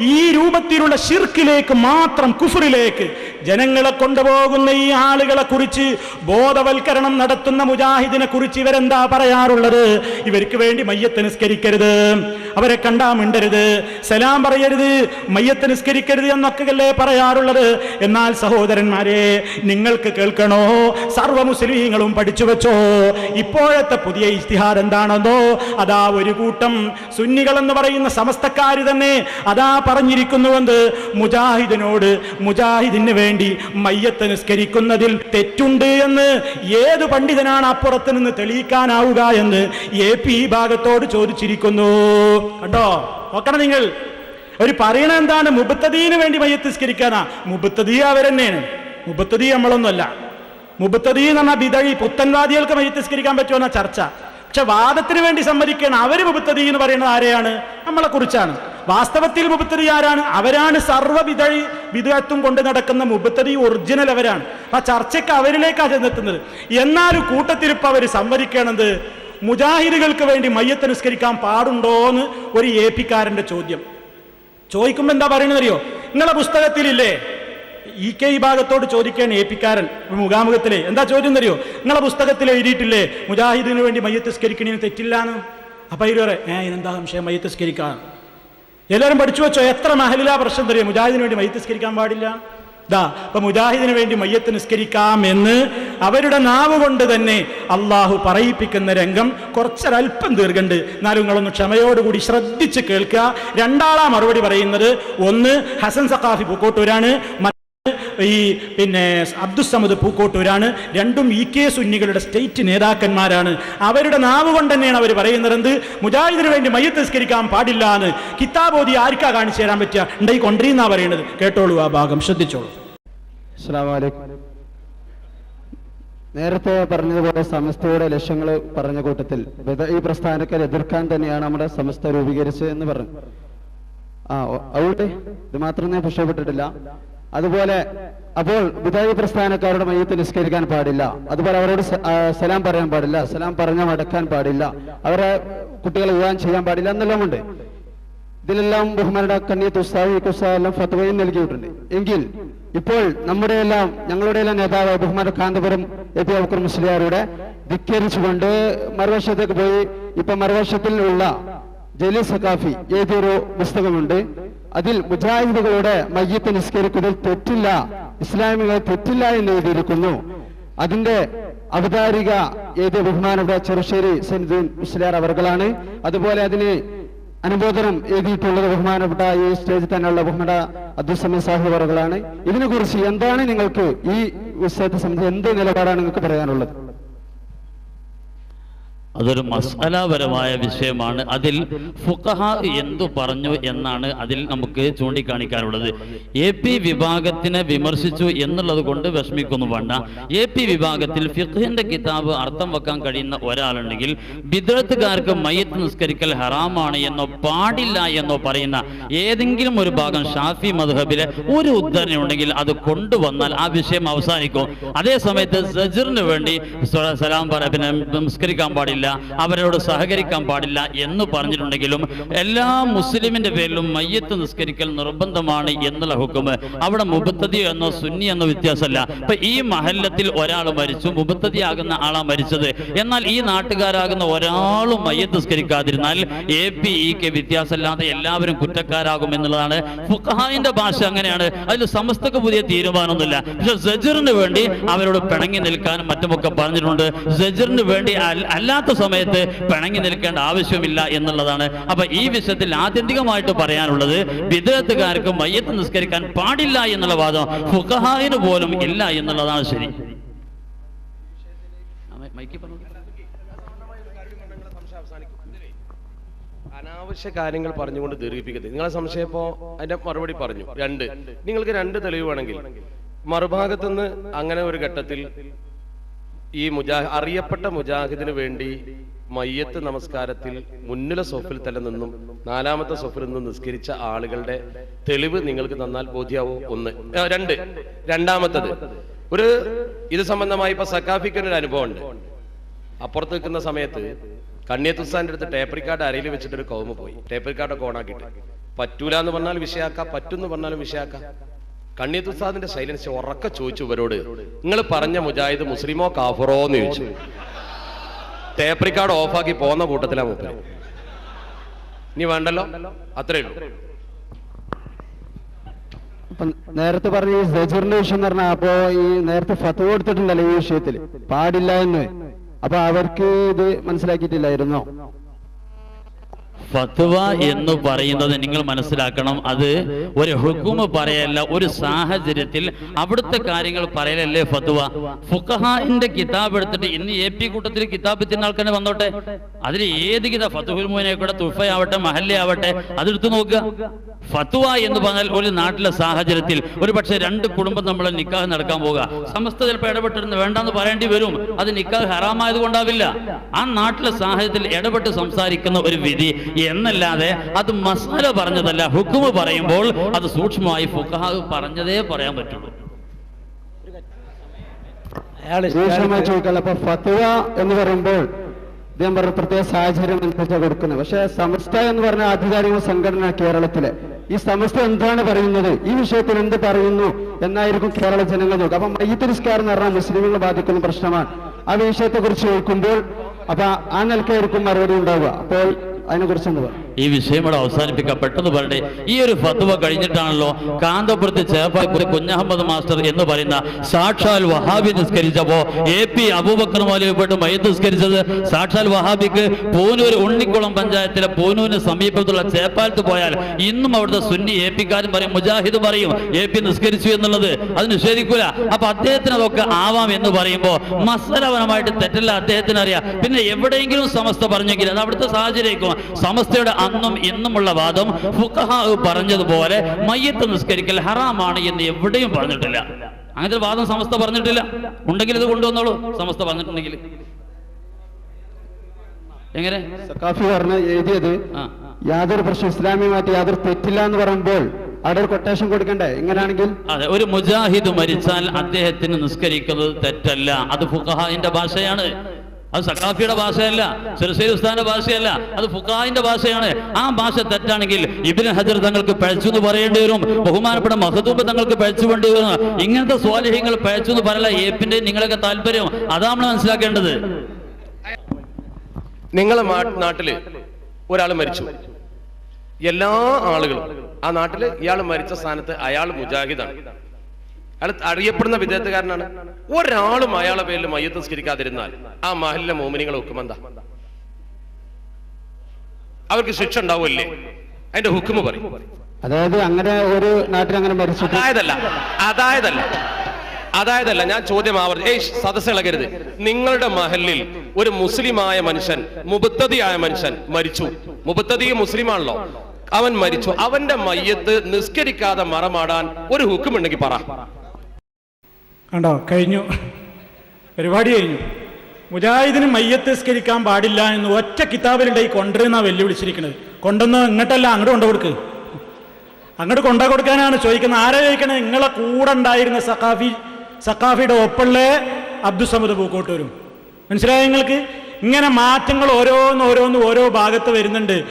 ഈ രൂപത്തിലുള്ള ഷിർക്കിലേക്ക് മാത്രം കുഫറിലേക്ക് ജനങ്ങളെ കൊണ്ടുപോകുന്ന ഈ ആളുകളെ കുറിച്ച് ബോധവൽക്കരണം നടത്തുന്ന മുജാഹിദിനെ കുറിച്ച് ഇവരെന്താ പറയാറുള്ളത്? ഇവർക്ക് വേണ്ടി മയ്യത്ത് നിസ്കരിക്കരുത്. അവരെ കണ്ടാ മിണ്ടരുത്. സലാം പറയരുത്. മയ്യത്ത് നിസ്കരിക്കരുത് എന്നൊക്കെയല്ലേ പറയാറുള്ളത്. എന്നാൽ സഹോദരന്മാരെ നിങ്ങൾക്ക് കേൾക്കണോ? സർവ മുസ്ലിങ്ങളും പഠിച്ചു വെച്ചോ? ഇപ്പോഴത്തെ പുതിയ ഇസ്തിഹാർ എന്താണെന്നോ? അതാ ഒരു കൂട്ടം സുന്നികൾ എന്ന് പറയുന്ന സമസ്തക്കാർ തന്നെ അതാ പറഞ്ഞിരിക്കുന്നുവെന്ന് മുജാഹിദിനോട് മുജാഹിദിന് വേണ്ടി മയ്യത്ത് നിസ്കരിക്കുന്നതിൽ തെറ്റുണ്ട് എന്ന് ഏത് പണ്ഡിതനാണ് അപ്പുറത്ത് നിന്ന് തെളിയിക്കാനാവുക എന്ന് എ പി ഭാഗത്തോട് ചോദിച്ചിരിക്കുന്നു. കണ്ടോ? നോക്കണം നിങ്ങൾ. അവർ പറയണ എന്താണ്? മുബത്തദീന് വേണ്ടി മയ്യത്ത് മുബത്തതീ അവരെന്നെയാണ്. മുബത്തദീ നമ്മളൊന്നുമല്ല. മുബത്തദീ എന്ന് പറഞ്ഞാൽ ബിതഴി പുത്തൻവാദികൾക്ക് മയത്തിസ്കരിക്കാൻ പറ്റുമെന്ന ചർച്ച. പക്ഷെ വാദത്തിന് വേണ്ടി സമ്മതിക്കണം അവർ മുബത്തദീ എന്ന് പറയുന്നത് ആരെയാണ്? നമ്മളെ കുറിച്ചാണ്. വാസ്തവത്തിൽ മുബത്തതി ആരാണ്? അവരാണ് സർവ വിതഴി വിദഗ്ധം കൊണ്ട് നടക്കുന്ന മുബത്തതി ഒറിജിനൽ അവരാണ്. ആ ചർച്ചയ്ക്ക് അവരിലേക്കാണ് ചെന്നെത്തുന്നത്. എന്നാലും കൂട്ടത്തിൽ ഇപ്പൊ അവർ സമ്മതിക്കണത് മുജാഹിദുകൾക്ക് വേണ്ടി മയ്യത്ത് നിസ്കരിക്കാൻ പാടുണ്ടോ എന്ന് ഒരു എ പിക്കാരന്റെ ചോദ്യം. ചോദിക്കുമ്പോ എന്താ പറയണത് അറിയോ? നിങ്ങളെ പുസ്തകത്തിലില്ലേ? ഇ കെ ഈ ഭാഗത്തോട് ചോദിക്കുകയാണ് എ പിക്കാരൻ മുഖാമുഖത്തിലെ. എന്താ ചോദ്യം അറിയോ? നിങ്ങളെ പുസ്തകത്തിൽ എഴുതിയിട്ടില്ലേ? മുജാഹിദിന് വേണ്ടി മയ്യത്ത് സ്കരിക്കണീന് തെറ്റില്ലാന്ന്? അപ്പൊ ഇരുവരെ ഏ എന്താ സംശയം? മയ്യത്ത് സ്കരിക്കാൻ എല്ലാവരും പഠിച്ചു വെച്ചോ? എത്ര മഹലിലാ പ്രശ്നം തരും മുജാഹിദിന് വേണ്ടി മയ്യത്ത് സ്കരിക്കാൻ പാടില്ല. ദാ അപ്പൊ മുജാഹിദിന് വേണ്ടി മയ്യത്ത് നിസ്കരിക്കാം എന്ന് അവരുടെ നാവ് കൊണ്ട് തന്നെ അള്ളാഹു പറയിപ്പിക്കുന്ന രംഗം കുറച്ചൊരൽപ്പം ദീർഘണ്ട് എന്നാലും നിങ്ങളൊന്ന് ക്ഷമയോടുകൂടി ശ്രദ്ധിച്ച് കേൾക്കുക. രണ്ടാളാ മറുപടി പറയുന്നത്. ഒന്ന് ഹസൻ സഖാഫി പൂക്കോട്ടൂരാണ്. ഈ പിന്നെ അബ്ദുസമദ് പൂക്കോട്ടൂരാണ് രണ്ടും ഇ കെ സുന്നികളുടെ സ്റ്റേറ്റ് നേതാക്കന്മാരാണ്. അവരുടെ നാവ് കൊണ്ട് തന്നെയാണ് അവർ പറയുന്നത് മുജാഹിദിന് വേണ്ടി മയ്യത്ത് നിസ്കരിക്കാൻ പാടില്ല എന്ന്. കിതാബോധി ആർക്കാ കാണിച്ചു തരാൻ പറ്റുക? ഉണ്ടായി കൊണ്ടിരുന്നാ പറയുന്നത് കേട്ടോളൂ ആ ഭാഗം. ശ്രദ്ധിച്ചോളൂ. നേരത്തെ പറഞ്ഞതുപോലെ സമസ്തയുടെ ലക്ഷ്യങ്ങൾ പറഞ്ഞ കൂട്ടത്തിൽ ഈ പ്രസ്ഥാനക്കാർ എതിർക്കാൻ തന്നെയാണ് നമ്മുടെ സമസ്ത രൂപീകരിച്ചത് എന്ന് പറഞ്ഞു. ആ ഔട്ടെ. ഇത് മാത്രമേ ഞാൻ അതുപോലെ അപ്പോൾ വിതായി പ്രസ്ഥാനക്കാരുടെ മയ്യത്ത് നിസ്കരിക്കാൻ പാടില്ല. അതുപോലെ അവരോട് സലാം പറയാൻ പാടില്ല. സലാം പറഞ്ഞ മടക്കാൻ പാടില്ല. അവരെ കുട്ടികളെ വിവാഹം ചെയ്യാൻ പാടില്ല എന്നെല്ലാം ഉണ്ട്. ഇതിലെല്ലാം ബഹുമാനുടെ കണ്ണിയത്ത് ഉസ്താദ് ഉസ്താദ് എല്ലാം ഫത്വയും നൽകിയിട്ടുണ്ട്. എങ്കിൽ ഇപ്പോൾ നമ്മുടെ എല്ലാം ഞങ്ങളുടെ എല്ലാം നേതാവ് ബഹുമാന കാന്തപുരം എ പി അബുക്കർ മുസ്ലിയാരുടെ ധിക്കരിച്ചുകൊണ്ട് മറുവശത്തേക്ക് പോയി. ഇപ്പൊ മറുവശത്തിൽ ഉള്ള ജലീൽ സഖാഫി എഴുതിയൊരു പുസ്തകമുണ്ട്. അതിൽ മുജാഹിദുകളോട് മയ്യത്ത് നിസ്കരിക്കുന്നതിൽ തെറ്റില്ല ഇസ്ലാമികൾ തെറ്റില്ല എന്ന് എഴുതിയിരിക്കുന്നു. അതിന്റെ അവതാരിക ഏത് ബഹുമാനപ്പെട്ട ചെറുശ്ശേരി സെൻദീൻ മുസ്ലിയാർ അവർകളാണ്. അതുപോലെ അതിന് അനുബോധനം എഴുതിയിട്ടുള്ളത് ബഹുമാനപ്പെട്ട ഈ സ്റ്റേജിൽ തന്നെയുള്ള ബഹുമാന അബ്ദുസമീൻ സാഹിബ് അവർകളാണ്. ഇതിനെക്കുറിച്ച് എന്താണ് നിങ്ങൾക്ക് ഈ വിഷയത്തെ സംബന്ധിച്ച് എന്ത് നിലപാടാണ് നിങ്ങൾക്ക് പറയാനുള്ളത്? അതൊരു മസാലാപരമായ വിഷയമാണ്. അതിൽ ഫുഖഹ എന്തു പറഞ്ഞു എന്നാണ് അതിൽ നമുക്ക് ചൂണ്ടിക്കാണിക്കാനുള്ളത്. എ പി വിഭാഗത്തിനെ വിമർശിച്ചു എന്നുള്ളത് കൊണ്ട് വിഷമിക്കുന്നു വേണ്ട. എ പി വിഭാഗത്തിൽ ഫിഖിന്റെ കിതാബ് അർത്ഥം വെക്കാൻ കഴിയുന്ന ഒരാളുണ്ടെങ്കിൽ ബിദ്രത്തുകാർക്ക് മയ്യത്ത് നിസ്കരിക്കൽ ഹറാമാണ് എന്നോ പാടില്ല എന്നോ പറയുന്ന ഏതെങ്കിലും ഒരു ഭാഗം ഷാഫി മദ്ഹബിലെ ഒരു ഉദ്ധരണി ഉണ്ടെങ്കിൽ അത് കൊണ്ടുവന്നാൽ ആ വിഷയം അവസാനിക്കും. അതേ സമയത്ത് സജറിന് വേണ്ടി സലാം പറ പിന്നെ നിസ്കരിക്കാൻ പാടില്ല. അവരോട് സഹകരിക്കാൻ പാടില്ല എന്ന് പറഞ്ഞിട്ടുണ്ടെങ്കിലും എല്ലാ മുസ്ലിമിന്റെ പേരിലും മയ്യത്ത് നിസ്കരിക്കൽ നിർബന്ധമാണ് എന്നുള്ള ഹുക്കുമ് അവിടെ മുബത്തതി എന്നോ സുന്നി എന്നോ വ്യത്യാസമല്ല. ഇപ്പൊ ഈ മഹല്ലത്തിൽ ഒരാൾ മരിച്ചു മുബത്തതി ആകുന്ന ആളാ മരിച്ചത്. എന്നാൽ ഈ നാട്ടുകാരാകുന്ന ഒരാളും മയ്യത്ത് നിസ്കരിക്കാതിരുന്നാൽ എ പി ഇ കെ വ്യത്യാസമില്ലാതെ എല്ലാവരും കുറ്റക്കാരാകും എന്നുള്ളതാണ്. ഫുഖഹായിന്റെ ഭാഷ അങ്ങനെയാണ്. അതിൽ സമസ്തക്ക് പുതിയ തീരുമാനമൊന്നുമില്ല. പക്ഷെ സജറിന് വേണ്ടി അവരോട് പിണങ്ങി നിൽക്കാനും മറ്റുമൊക്കെ പറഞ്ഞിട്ടുണ്ട്. സജറിന് വേണ്ടി അല്ലാത്ത സമയത്ത് പിണങ്ങി നിൽക്കേണ്ട ആവശ്യമില്ല എന്നുള്ളതാണ്. അപ്പൊ ഈ വിഷയത്തിൽ ആത്യന്തികമായിട്ട് പറയാനുള്ളത് വിദേഹത്തുകാർക്ക് മയ്യത്ത് നിസ്കരിക്കാൻ പാടില്ല എന്നുള്ള വാദം ഫുഖഹായിന് പോലും ഇല്ല എന്നുള്ളതാണ് ശരി. അനാവശ്യ കാര്യങ്ങൾ പറഞ്ഞുകൊണ്ട് ദീർഘിപ്പിക്കരുത്. നിങ്ങളെ സംശയം ഇപ്പോ അതിന്റെ മറുപടി പറഞ്ഞു. രണ്ട്. നിങ്ങൾക്ക് രണ്ട് തെളിവ് വേണമെങ്കിൽ മറുഭാഗത്തുനിന്ന് അങ്ങനെ ഒരു ഘട്ടത്തിൽ ഈ മുജാ അറിയപ്പെട്ട മുജാഹിദിന് വേണ്ടി മയ്യത്ത് നമസ്കാരത്തിൽ മുന്നിലെ സൊഫിൽ തന്നെ നിന്നും നാലാമത്തെ സൊഫിൽ നിന്നും നിസ്കരിച്ച ആളുകളുടെ തെളിവ് നിങ്ങൾക്ക് തന്നാൽ ബോധ്യാവോ. ഒന്ന്. രണ്ട്. രണ്ടാമത്തത്. ഒരു ഇത് സംബന്ധമായി ഇപ്പൊ സക്കാഫിക്കൊരു അനുഭവം ഉണ്ട് അപ്പുറത്ത് നിൽക്കുന്ന സമയത്ത് കണ്ണിയത്തുസാന്റെ അടുത്ത് ടേപ്പ് റിക്കാർഡ് അരയിൽ വെച്ചിട്ട് ഒരു കൗമ പോയി. ടേപ്പ് റിക്കാർഡൊക്കെ ഓണാക്കിയിട്ട് പറ്റൂല എന്ന് പറഞ്ഞാൽ വിഷയാക്കാം പറ്റുന്നു പറഞ്ഞാലും വിഷയാക്കാം. കണ്ണീത്ത് ഉസ്താദിന്റെ സൈലൻസ് ഉറക്കെ ചോദിച്ചു ഇവരോട് നിങ്ങൾ പറഞ്ഞ മുജാഹിദ് മുസ്ലിമോ കാഫറോ? എന്ന് ചോദിച്ചു. ടേപ്പ് ഓഫാക്കി പോകുന്ന കൂട്ടത്തിലാ മൂപ്പര്. ഇനി വേണ്ടല്ലോ? അത്രേ ഉള്ളൂ. നേരത്തെ പറഞ്ഞ ഈ സജറിന്റെ വിഷയം എന്ന് പറഞ്ഞാൽ അപ്പോ ഈ നേരത്തെ ഫത്ത് കൊടുത്തിട്ടുണ്ടല്ലോ ഈ വിഷയത്തിൽ പാടില്ല എന്ന്. അപ്പൊ അവർക്ക് ഇത് മനസ്സിലാക്കിയിട്ടില്ലായിരുന്നോ? ഫത്വ എന്ന് പറയുന്നത് നിങ്ങൾ മനസ്സിലാക്കണം. അത് ഒരു ഹുക്കുമ് പറയല്ല ഒരു സാഹചര്യത്തിൽ അവിടുത്തെ കാര്യങ്ങൾ പറയലല്ലേ ഫത്വ? ഫുഖഹാന്റെ കിതാബ് എടുത്തിട്ട് ഇന്ന് എ പി കൂട്ടത്തിൽ കിതാബ് തിന്ന ആൾക്കാരെ വന്നോട്ടെ? അതിൽ ഏത് കിതാബ്? ഫത്തുഹുൽ മോനെ തുഫയാവട്ടെ മഹല്ലയാവട്ടെ അതെടുത്ത് നോക്കുക. ഫത്വ എന്ന് പറഞ്ഞാൽ ഒരു നാട്ടിലെ സാഹചര്യത്തിൽ ഒരു പക്ഷേ രണ്ട് കുടുംബം നമ്മൾ നിക്കാഹ് നടക്കാൻ പോകുക സമസ്ത ചിലപ്പോൾ ഇടപെട്ടിരുന്ന് വേണ്ടെന്ന് പറയേണ്ടി വരും. അത് നിക്കാഹ് ഹറാമായത് കൊണ്ടാവില്ല. ആ നാട്ടിലെ സാഹചര്യത്തിൽ ഇടപെട്ട് സംസാരിക്കുന്ന ഒരു വിധി എന്നല്ലാതെ അത് മസാല പറഞ്ഞതല്ല ഹുക്കുമ് പറയുമ്പോൾ അത് സൂക്ഷ്മമായി ഫുഖാഹ് പറഞ്ഞതേ പറയാൻ പറ്റുള്ളൂ. ഫത്വ എന്ന് പറയുമ്പോൾ ഇദ്ദേഹം പറഞ്ഞ പ്രത്യേക സാഹചര്യം അനുസരിച്ച് കൊടുക്കുന്നത്. പക്ഷെ സമസ്ത എന്ന് പറഞ്ഞ ആധികാരിക സംഘടന കേരളത്തിലെ ഈ സമസ്ത എന്താണ് പറയുന്നത്? ഈ വിഷയത്തിൽ എന്ത് പറയുന്നു? എന്നായിരിക്കും കേരള ജനങ്ങൾ നോക്കുക. അപ്പൊ മയ്യത്ത് നിസ്കാരം എന്ന് പറഞ്ഞാൽ മുസ്ലിങ്ങളെ ബാധിക്കുന്ന പ്രശ്നമാണ്. ആ വിഷയത്തെ കുറിച്ച് ചോദിക്കുമ്പോൾ അപ്പൊ ആ നിലക്കായിരിക്കും മറുപടി ഉണ്ടാവുക. അപ്പോൾ അതിനെ കുറിച്ച് എന്ത് പറയും ഈ വിഷയം ഇവിടെ അവസാനിപ്പിക്കാം. പെട്ടെന്ന് പറയട്ടെ ഈ ഒരു ഫത്വ കഴിഞ്ഞിട്ടാണല്ലോ കാന്തപുരത്ത് ചേപ്പായ്പുരി കുഞ്ഞഹമ്മദ് മാസ്റ്റർ എന്ന് പറയുന്ന സാക്ഷാൽ വഹാബി നിസ്കരിച്ചപ്പോ എ പി അബൂബക്കർ മൗലവിപ്പെട്ട് മയ്യത്ത് നിസ്കരിച്ചത്. സാക്ഷാൽ വഹാബിക്ക് പൂനൂർ ഉണ്ണിക്കുളം പഞ്ചായത്തിലെ പൂനൂരിന് സമീപത്തുള്ള ചേപ്പാലത്ത് പോയാൽ ഇന്നും അവിടുത്തെ സുന്നി എ പിക്കാരും പറയും മുജാഹിദ് പറയും എ പി നിസ്കരിച്ചു എന്നുള്ളത്. അത് നിഷേധിക്കൂല അപ്പൊ അദ്ദേഹത്തിന് അതൊക്കെ ആവാം എന്ന് പറയുമ്പോ മസലപരമായിട്ട് തെറ്റല്ല അദ്ദേഹത്തിന് അറിയാം പിന്നെ എവിടെയെങ്കിലും സമസ്ത പറഞ്ഞെങ്കിൽ അത് അവിടുത്തെ സാഹചര്യം സമസ്തയുടെ അന്നും ഇന്നുമുള്ള വാദം ഫുക്കഹാവ് പറഞ്ഞതുപോലെ മയ്യത്ത് നിസ്കരിക്കൽ ഹറാമാണ് എന്ന് എവിടെയും പറഞ്ഞിട്ടില്ല. അങ്ങനത്തെ വാദം സമസ്ത പറഞ്ഞിട്ടില്ല. ഉണ്ടെങ്കിൽ ഇത് കൊണ്ടുവന്നോളൂ. സമസ്ത പറഞ്ഞിട്ടുണ്ടെങ്കിൽ. എങ്ങനെ? സക്കാഫി പറഞ്ഞ എഴുതിയത് യാതൊരു പ്രശ്നം ഇസ്ലാമിയുമായിട്ട് യാതൊരു തെറ്റില്ല എന്ന് പറയുമ്പോൾ അവിടെ ഒരു കൊട്ടേഷൻ കൊടുക്കണ്ടേ? ഇങ്ങനെയാണെങ്കിൽ അതെ ഒരു മുജാഹിദ് മരിച്ചാൽ അദ്ദേഹത്തിന് നിസ്കരിക്കുന്നത് തെറ്റല്ല. അത് ഫുഖഹാന്റെ ഭാഷയാണ്. അത് സക്കാഫിയുടെ ഭാഷയല്ല സിർസൈ ഉസ്താന്റെ ഭാഷയല്ല അത് ഫുഖാഹിന്റെ ഭാഷയാണ്. ആ ഭാഷ തെറ്റാണെങ്കിൽ ഇബിൻ ഹജർ തങ്ങൾക്ക് പഴച്ചു എന്ന് പറയേണ്ടി വരും. ബഹുമാനപ്പെട്ട മഹദൂബ് തങ്ങൾക്ക് പഴച്ചു വേണ്ടി വരും. ഇങ്ങനത്തെ സ്വാലിഹ്യങ്ങൾ പഴച്ചു എന്ന് പറയല ഏപ്പിന്റെ നിങ്ങളൊക്കെ താല്പര്യം. അതാണ് മനസ്സിലാക്കേണ്ടത്. നിങ്ങളെ നാട്ടിൽ ഒരാൾ മരിച്ചു. എല്ലാ ആളുകളും ആ നാട്ടിൽ ഇയാൾ മരിച്ച സ്ഥാനത്ത് അയാൾ മുജാഹിദാണ്. അയാൾ അറിയപ്പെടുന്ന വിദേഹത്തുകാരനാണ് ഒരാളും അയാളെ പേരിൽ മയ്യത്ത് നിസ്കരിക്കാതിരുന്നാൽ ആ മഹലിലെ മോമിനികളെ ഹുക്കുമെന്താ അവർക്ക് ശിക്ഷ ഉണ്ടാവുമല്ലേ? അതിന്റെ ഹുക്കുമ് പറയും. അതായത് അങ്ങനെ ഒരു നാട്ടിൽ അങ്ങനെ അതായതല്ല അതായതല്ല അതായതല്ല ഞാൻ ചോദ്യം ആവർത്തി ഏയ് സദസ് ഇളകരുത്. നിങ്ങളുടെ മഹലിൽ ഒരു മുസ്ലിമായ മനുഷ്യൻ മുബത്തതിയായ മനുഷ്യൻ മരിച്ചു. മുബത്തതി മുസ്ലിമാണല്ലോ. അവൻ മരിച്ചു. അവന്റെ മയ്യത്ത് നിസ്കരിക്കാതെ മറമാടാൻ ഒരു ഹുക്കുമുണ്ടെങ്കിൽ പറ. കണ്ടോ കഴിഞ്ഞു. പരിപാടി കഴിഞ്ഞു. മുജാഹിദിന് മയ്യത്ത് സ്കരിക്കാൻ പാടില്ല എന്ന് ഒറ്റ കിതാബിലുണ്ട് ഈ കൊണ്ടുവരുന്ന വെല്ലുവിളിച്ചിരിക്കുന്നത് കൊണ്ടുവന്ന് ഇങ്ങോട്ടല്ല അങ്ങോട്ട് കൊണ്ടു കൊടുക്ക്. അങ്ങോട്ട് കൊണ്ടു കൊടുക്കാനാണ് ചോദിക്കുന്നത്. ആരാ ചോദിക്കണേ? നിങ്ങളെ കൂടെ ഉണ്ടായിരുന്ന സഖാഫി സഖാഫിയുടെ ഒപ്പുള്ള അബ്ദുസമദ് പൂക്കോട്ടൂരും. മനസ്സിലായ നിങ്ങൾക്ക്? ഇങ്ങനെ മാറ്റങ്ങൾ ഓരോന്ന് ഓരോന്ന് ഓരോ ഭാഗത്ത് വരുന്നുണ്ട്.